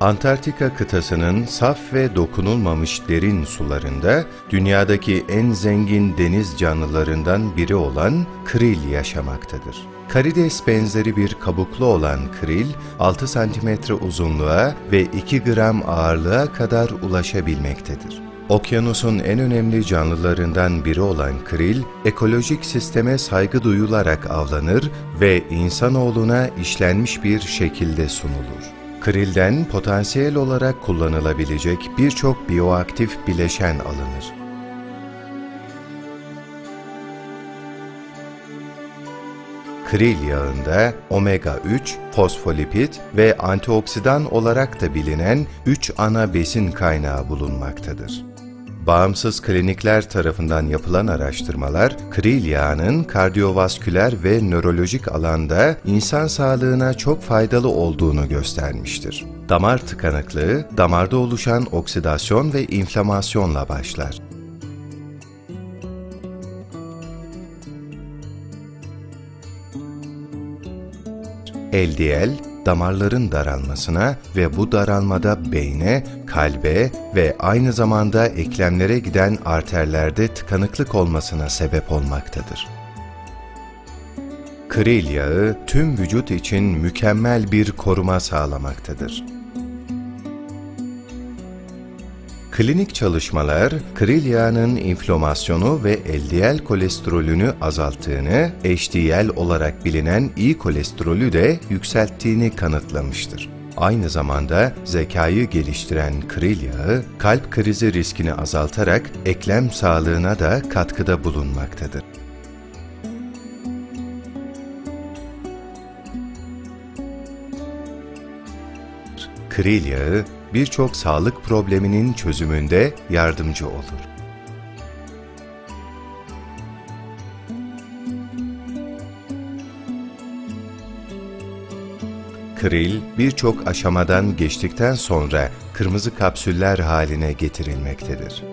Antarktika kıtasının saf ve dokunulmamış derin sularında dünyadaki en zengin deniz canlılarından biri olan kril yaşamaktadır. Karides benzeri bir kabuklu olan kril, 6 cm uzunluğa ve 2 gram ağırlığa kadar ulaşabilmektedir. Okyanusun en önemli canlılarından biri olan kril, ekolojik sisteme saygı duyularak avlanır ve insanoğluna işlenmiş bir şekilde sunulur. Krilden potansiyel olarak kullanılabilecek birçok bioaktif bileşen alınır. Kril yağında omega 3, fosfolipid ve antioksidan olarak da bilinen 3 ana besin kaynağı bulunmaktadır. Bağımsız klinikler tarafından yapılan araştırmalar, kril yağının kardiyovasküler ve nörolojik alanda insan sağlığına çok faydalı olduğunu göstermiştir. Damar tıkanıklığı, damarda oluşan oksidasyon ve inflamasyonla başlar. LDL, damarların daralmasına ve bu daralmada beyne, kalbe ve aynı zamanda eklemlere giden arterlerde tıkanıklık olmasına sebep olmaktadır. Kril yağı tüm vücut için mükemmel bir koruma sağlamaktadır. Klinik çalışmalar, kril yağının inflamasyonu ve LDL kolesterolünü azalttığını, HDL olarak bilinen iyi kolesterolü de yükselttiğini kanıtlamıştır. Aynı zamanda zekayı geliştiren kril yağı, kalp krizi riskini azaltarak eklem sağlığına da katkıda bulunmaktadır. Kril yağı birçok sağlık probleminin çözümünde yardımcı olur. Kril birçok aşamadan geçtikten sonra kırmızı kapsüller haline getirilmektedir.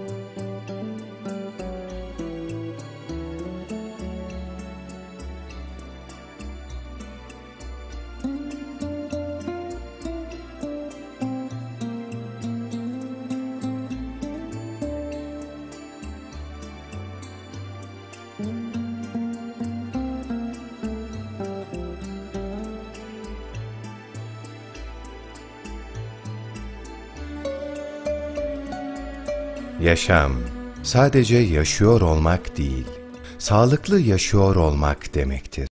Yaşam, sadece yaşıyor olmak değil, sağlıklı yaşıyor olmak demektir.